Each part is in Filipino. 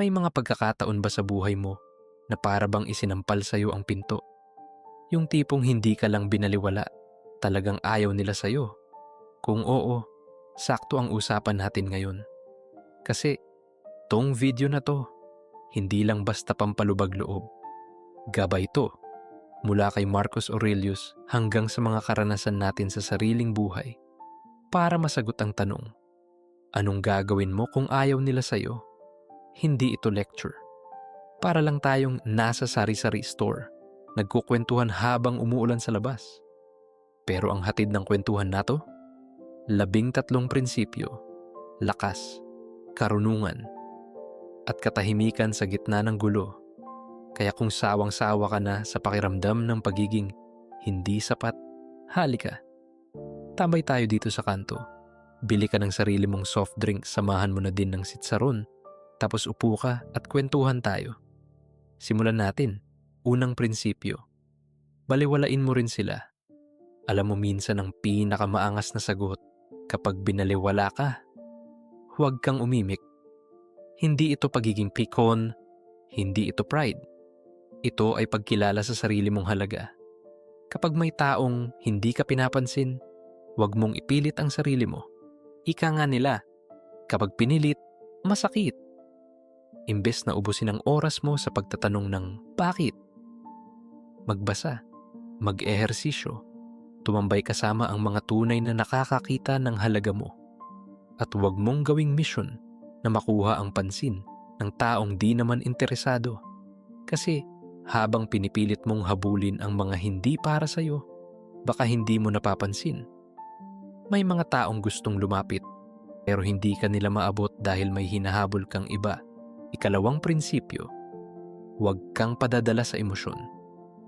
May mga pagkakataon ba sa buhay mo na para bang isinampal sa'yo ang pinto? Yung tipong hindi ka lang binaliwala, talagang ayaw nila sa'yo. Kung oo, sakto ang usapan natin ngayon. Kasi, tong video na to, hindi lang basta pampalubag loob. Gabay to, mula kay Marcus Aurelius hanggang sa mga karanasan natin sa sariling buhay para masagot ang tanong, anong gagawin mo kung ayaw nila sa'yo? Hindi ito lecture. Para lang tayong nasa sari-sari store, nagkukwentuhan habang umuulan sa labas. Pero ang hatid ng kwentuhan nato? Labing tatlong prinsipyo, lakas, karunungan, at katahimikan sa gitna ng gulo. Kaya kung sawang-sawa ka na sa pakiramdam ng pagiging hindi sapat, halika. Tambay tayo dito sa kanto. Bili ka ng sarili mong soft drink, samahan mo na din ng sitsaron, tapos upo ka at kwentuhan tayo. Simulan natin. Unang prinsipyo. Baliwalain mo rin sila. Alam mo minsan ang pinakamaangas na sagot kapag binaliwala ka. Huwag kang umimik. Hindi ito pagiging pikon, hindi ito pride. Ito ay pagkilala sa sarili mong halaga. Kapag may taong hindi ka pinapansin, huwag mong ipilit ang sarili mo. Ika nga nila, kapag pinilit, masakit. Imbes na ubusin ang oras mo sa pagtatanong ng bakit, magbasa, mag-ehersisyo, tumambay kasama ang mga tunay na nakakakita ng halaga mo. At huwag mong gawing mission na makuha ang pansin ng taong di naman interesado. Kasi habang pinipilit mong habulin ang mga hindi para sa'yo, baka hindi mo napapansin. May mga taong gustong lumapit pero hindi ka nila maabot dahil may hinahabol kang iba. Ikalawang prinsipyo, huwag kang padadala sa emosyon.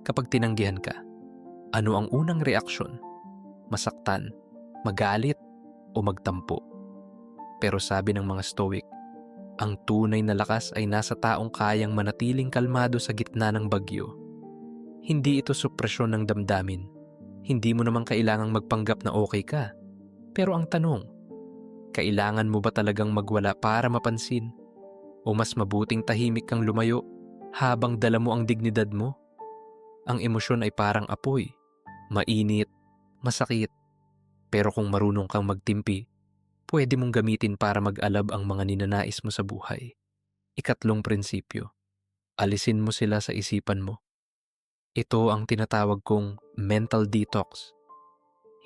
Kapag tinanggihan ka, ano ang unang reaksyon? Masaktan, magalit, o magtampo. Pero sabi ng mga stoic, ang tunay na lakas ay nasa taong kayang manatiling kalmado sa gitna ng bagyo. Hindi ito supresyon ng damdamin. Hindi mo naman kailangang magpanggap na okay ka. Pero ang tanong, kailangan mo ba talagang magwala para mapansin? O mas mabuting tahimik kang lumayo habang dala mo ang dignidad mo? Ang emosyon ay parang apoy. Mainit, masakit. Pero kung marunong kang magtimpi, pwede mong gamitin para mag-alab ang mga ninanais mo sa buhay. Ikatlong prinsipyo, alisin mo sila sa isipan mo. Ito ang tinatawag kong mental detox.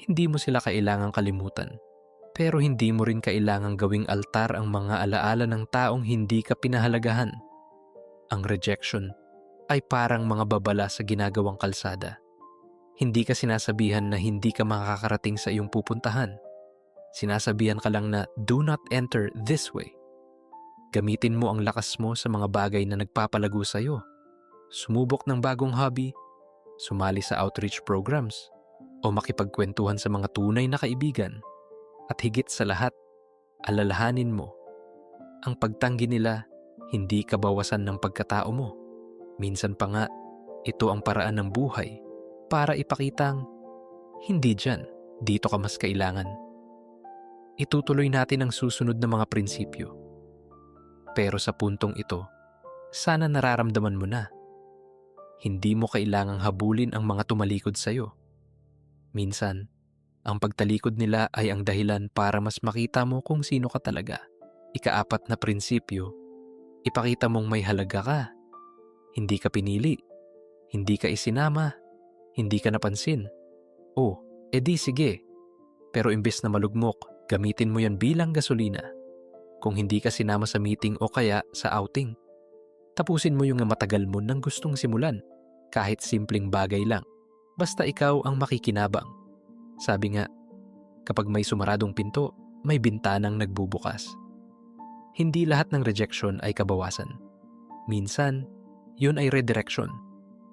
Hindi mo sila kailangang kalimutan, pero hindi mo rin kailangang gawing altar ang mga alaala ng taong hindi ka pinahalagahan. Ang rejection ay parang mga babala sa ginagawang kalsada. Hindi ka sinasabihan na hindi ka makakarating sa iyong pupuntahan. Sinasabihan ka lang na do not enter this way. Gamitin mo ang lakas mo sa mga bagay na nagpapalago sa iyo. Sumubok ng bagong hobby, sumali sa outreach programs, o makipagkwentuhan sa mga tunay na kaibigan. At higit sa lahat, alalahanin mo, ang pagtanggi nila hindi kabawasan ng pagkatao mo. Minsan pa nga, ito ang paraan ng buhay para ipakitang hindi dyan, dito ka mas kailangan. Itutuloy natin ang susunod na mga prinsipyo. Pero sa puntong ito, sana nararamdaman mo na. Hindi mo kailangang habulin ang mga tumalikod sa'yo. Minsan, ang pagtalikod nila ay ang dahilan para mas makita mo kung sino ka talaga. Ikaapat na prinsipyo, ipakita mong may halaga ka. Hindi ka pinili. Hindi ka isinama. Hindi ka napansin. Oh, edi sige. Pero imbes na malugmok, gamitin mo yan bilang gasolina. Kung hindi ka sinama sa meeting o kaya sa outing, tapusin mo yung matagal mo nang gustong simulan. Kahit simpleng bagay lang. Basta ikaw ang makikinabang. Sabi nga, kapag may sumaradong pinto, may bintanang nagbubukas. Hindi lahat ng rejection ay kabawasan. Minsan, yun ay redirection.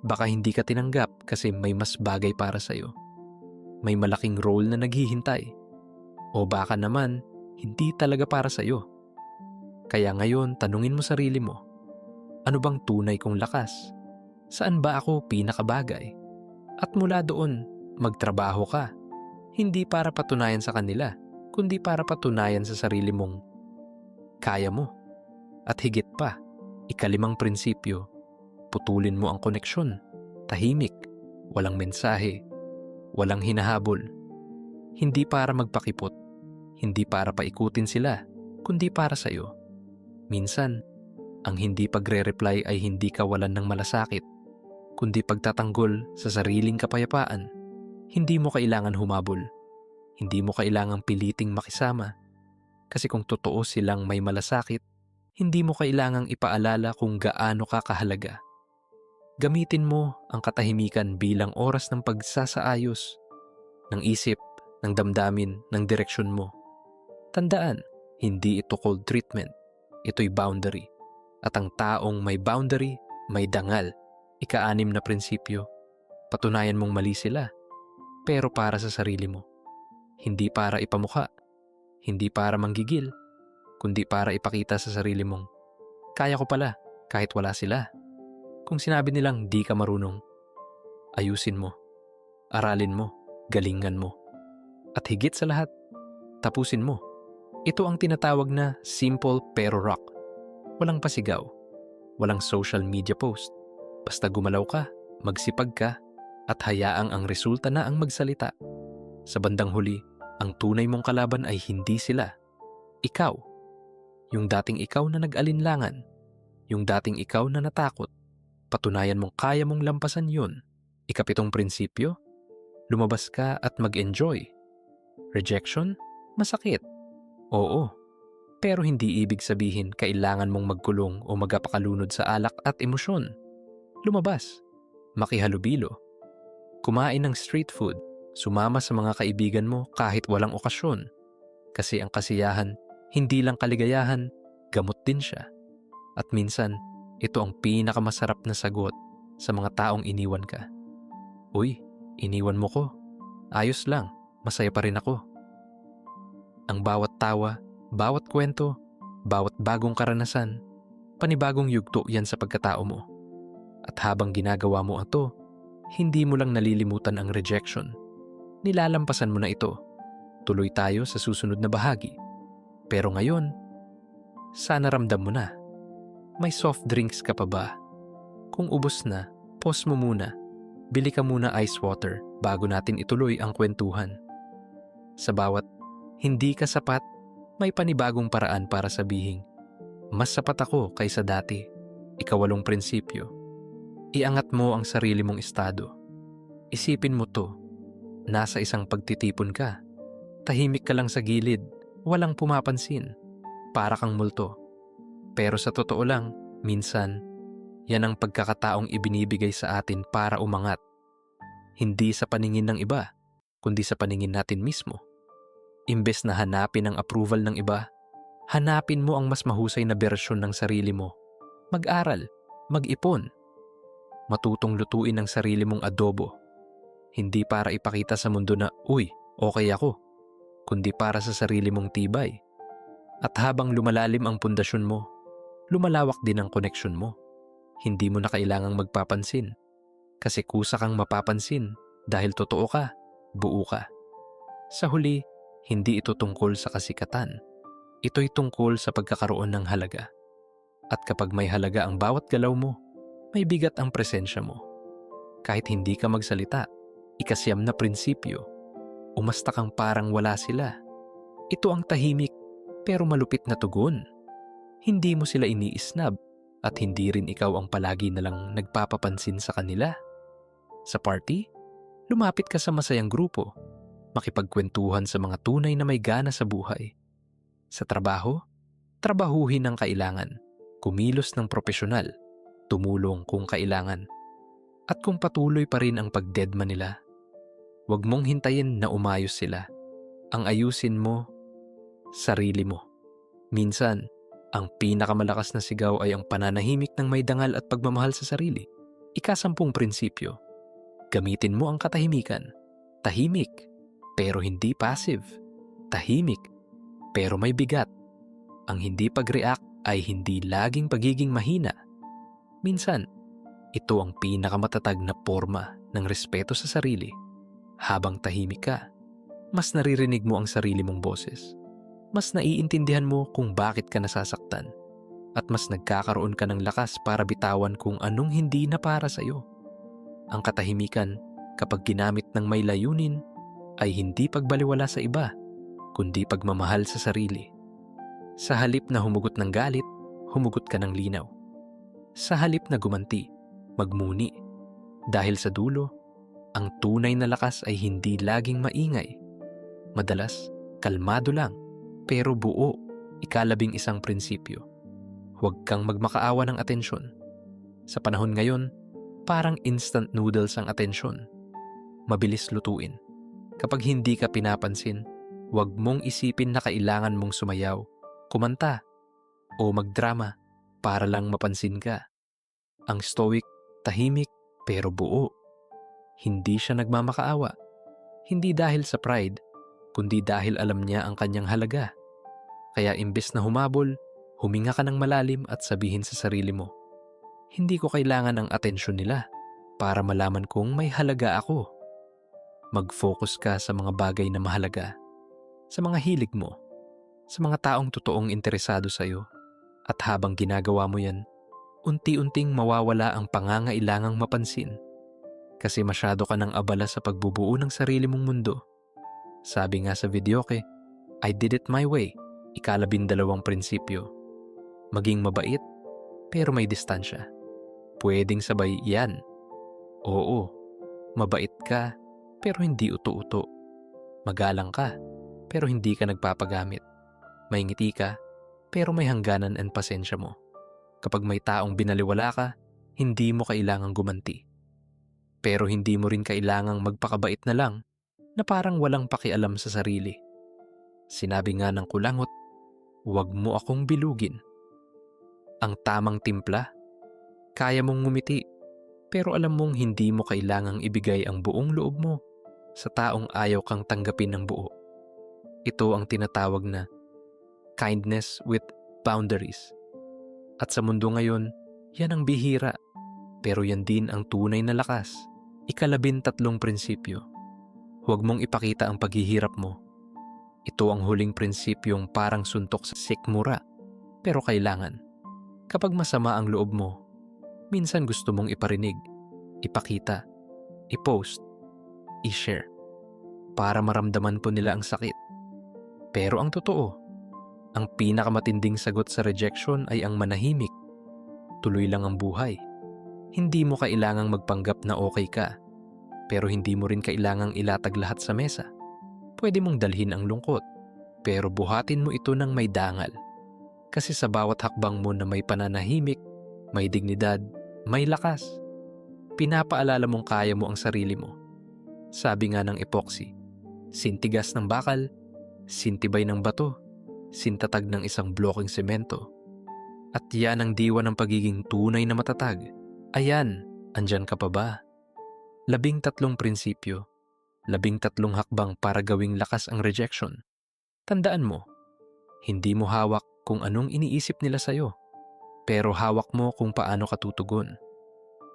Baka hindi ka tinanggap kasi may mas bagay para sa'yo. May malaking role na naghihintay. O baka naman, hindi talaga para sa'yo. Kaya ngayon, tanungin mo sarili mo, ano bang tunay kong lakas? Saan ba ako pinakabagay? At mula doon, magtrabaho ka. Hindi para patunayan sa kanila, kundi para patunayan sa sarili mong kaya mo. At higit pa, Ikalimang prinsipyo, putulin mo ang koneksyon. Tahimik, walang mensahe, walang hinahabol. Hindi para magpakipot, hindi para paikutin sila, kundi para sa'yo. Minsan, ang hindi pagre-reply ay hindi kawalan ng malasakit, kundi pagtatanggol sa sariling kapayapaan. Hindi mo kailangan humabol. Hindi mo kailangang piliting makisama. Kasi kung totoo silang may malasakit, hindi mo kailangang ipaalala kung gaano ka kahalaga. Gamitin mo ang katahimikan bilang oras ng pagsasaayos, ng isip, ng damdamin, ng direksyon mo. Tandaan, hindi ito cold treatment. Ito'y boundary. At ang taong may boundary, may dangal. Ika-anim na prinsipyo. Patunayan mong mali sila, pero para sa sarili mo. Hindi para ipamukha, hindi para manggigil, kundi para ipakita sa sarili mong, kaya ko pala kahit wala sila. Kung sinabi nilang di ka marunong, ayusin mo, aralin mo, galingan mo. At higit sa lahat, tapusin mo. Ito ang tinatawag na simple pero rock. Walang pasigaw, walang social media post. Basta gumalaw ka, magsipag ka, at hayaang ang resulta na ang magsalita. Sa bandang huli, ang tunay mong kalaban ay hindi sila. Ikaw. Yung dating ikaw na nag-alinlangan. Yung dating ikaw na natakot. Patunayan mong kaya mong lampasan yun. Ikapitong prinsipyo, lumabas ka at mag-enjoy. Rejection? Masakit. Oo. Pero hindi ibig sabihin kailangan mong magkulong o magapakalunod sa alak at emosyon. Lumabas. Makihalubilo. Kumain ng street food. Sumama sa mga kaibigan mo kahit walang okasyon. Kasi ang kasiyahan, hindi lang kaligayahan, gamot din siya. At minsan, ito ang pinakamasarap na sagot sa mga taong iniwan ka. Uy, iniwan mo ko. Ayos lang, masaya pa rin ako. Ang bawat tawa, bawat kwento, bawat bagong karanasan, panibagong yugto yan sa pagkatao mo. At habang ginagawa mo ito, hindi mo lang nalilimutan ang rejection. Nilalampasan mo na ito. Tuloy tayo sa susunod na bahagi. Pero ngayon, sana ramdam mo na. May soft drinks ka pa ba? Kung ubos na, pause mo muna. Bili ka muna ice water bago natin ituloy ang kwentuhan. Sa bawat hindi ka sapat, may panibagong paraan para sabihin, mas sapat ako kaysa dati. Ikawalong prinsipyo. Iangat mo ang sarili mong estado. Isipin mo to. Nasa isang pagtitipon ka. Tahimik ka lang sa gilid. Walang pumapansin. Para kang multo. Pero sa totoo lang, minsan, yan ang pagkakataong ibinibigay sa atin para umangat. Hindi sa paningin ng iba, kundi sa paningin natin mismo. Imbes na hanapin ang approval ng iba, hanapin mo ang mas mahusay na bersyon ng sarili mo. Mag-aral, mag-ipon, matutong lutuin ang sarili mong adobo. Hindi para ipakita sa mundo na, uy, okay ako, kundi para sa sarili mong tibay. At habang lumalalim ang pundasyon mo, lumalawak din ang koneksyon mo. Hindi mo na kailangang magpapansin. Kasi kusa kang mapapansin dahil totoo ka, buo ka. Sa huli, hindi ito tungkol sa kasikatan. Ito'y tungkol sa pagkakaroon ng halaga. At kapag may halaga ang bawat galaw mo, may bigat ang presensya mo. Kahit hindi ka magsalita, ikasyam na prinsipyo, umasta kang parang wala sila. Ito ang tahimik pero malupit na tugon. Hindi mo sila iniisnab at hindi rin ikaw ang palagi na lang nagpapapansin sa kanila. Sa party, lumapit ka sa masayang grupo, makipagkwentuhan sa mga tunay na may gana sa buhay. Sa trabaho, trabahuhin ang kailangan, kumilos ng propesyonal, tumulong kung kailangan. At kung patuloy pa rin ang pagdedma nila, huwag mong hintayin na umayos sila. Ang ayusin mo, sarili mo. Minsan, ang pinakamalakas na sigaw ay ang pananahimik ng may dangal at pagmamahal sa sarili. Ikasampung prinsipyo. Gamitin mo ang katahimikan. Tahimik, pero hindi passive. Tahimik, pero may bigat. Ang hindi pag-react ay hindi laging pagiging mahina. Minsan, ito ang pinakamatatag na forma ng respeto sa sarili. Habang tahimik ka, mas naririnig mo ang sarili mong boses. Mas naiintindihan mo kung bakit ka nasasaktan. at mas nagkakaroon ka ng lakas para bitawan kung anong hindi na para sa'yo. Ang katahimikan kapag ginamit ng may layunin ay hindi pagbaliwala sa iba, kundi pagmamahal sa sarili. Sa halip na humugot ng galit, humugot ka ng linaw. Sa halip na gumanti, magmuni. Dahil sa dulo, ang tunay na lakas ay hindi laging maingay. Madalas, kalmado lang, pero buo, ikalabing isang prinsipyo. Huwag kang magmakaawa ng atensyon. Sa panahon ngayon, parang instant noodles ang atensyon. Mabilis lutuin. Kapag hindi ka pinapansin, huwag mong isipin na kailangan mong sumayaw, kumanta, o magdrama para lang mapansin ka. Ang stoic, tahimik, pero buo. Hindi siya nagmamakaawa. Hindi dahil sa pride, kundi dahil alam niya ang kanyang halaga. Kaya imbes na humabol, huminga ka ng malalim at sabihin sa sarili mo, hindi ko kailangan ang atensyon nila para malaman kong may halaga ako. Mag-focus ka sa mga bagay na mahalaga, sa mga hilig mo, sa mga taong totoong interesado sa iyo. At habang ginagawa mo yan, unti-unting mawawala ang pangangailangang mapansin kasi masyado ka nang abala sa pagbubuo ng sarili mong mundo. Sabi nga sa videoke, I did it my way, ikalabindalawang prinsipyo. Maging mabait, pero may distansya. Pwedeng sabay yan. Oo, mabait ka, pero hindi uto-uto. Magalang ka, pero hindi ka nagpapagamit. May ngiti ka, pero may hangganan and pasensya mo. Kapag may taong binaliwala ka, hindi mo kailangang gumanti. Pero hindi mo rin kailangang magpakabait na lang na parang walang pakialam sa sarili. Sinabi nga ng kulangot, huwag mo akong bilugin. Ang tamang timpla, kaya mong ngumiti, pero alam mong hindi mo kailangang ibigay ang buong loob mo sa taong ayaw kang tanggapin ng buo. Ito ang tinatawag na kindness with boundaries. At sa mundo ngayon, yan ang bihira, pero yan din ang tunay na lakas. Ikalabin tatlong prinsipyo. Huwag mong ipakita ang paghihirap mo. Ito ang huling prinsipyong parang suntok sa sikmura, pero kailangan. Kapag masama ang loob mo, minsan gusto mong iparinig, ipakita, i-post, i-share, para maramdaman po nila ang sakit. Pero ang totoo, ang pinakamatinding sagot sa rejection ay ang manahimik. Tuloy lang ang buhay. Hindi mo kailangang magpanggap na okay ka, pero hindi mo rin kailangang ilatag lahat sa mesa. Pwede mong dalhin ang lungkot, pero buhatin mo ito ng may dangal. Kasi sa bawat hakbang mo na may pananahimik, may dignidad, may lakas, pinapaalala mong kaya mo ang sarili mo. Sabi nga ng epoxy, sintigas ng bakal, sintibay ng bato, sintatag ng isang bloking semento. At yan ang diwa ng pagiging tunay na matatag. Ayan, andyan ka pa ba? Labing tatlong prinsipyo, labing tatlong hakbang para gawing lakas ang rejection. Tandaan mo, hindi mo hawak kung anong iniisip nila sa'yo, pero hawak mo kung paano ka tutugon.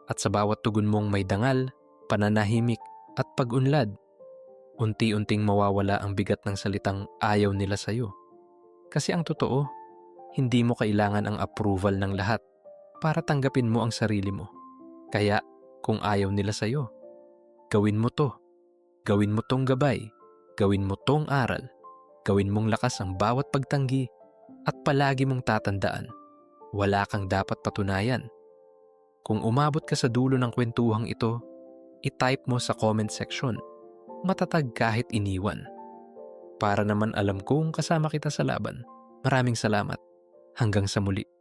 At sa bawat tugon mong may dangal, pananahimik at pag-unlad, unti-unting mawawala ang bigat ng salitang ayaw nila sa'yo. Kasi ang totoo, hindi mo kailangan ang approval ng lahat para tanggapin mo ang sarili mo. Kaya kung ayaw nila sa'yo, gawin mo to. Gawin mo tong gabay. Gawin mo tong aral. Gawin mong lakas ang bawat pagtanggi at palagi mong tatandaan. Wala kang dapat patunayan. Kung umabot ka sa dulo ng kwentuhang ito, i-type mo sa comment section. Matatag kahit iniwan. Para naman alam kong kasama kita sa laban. Maraming salamat. Hanggang sa muli.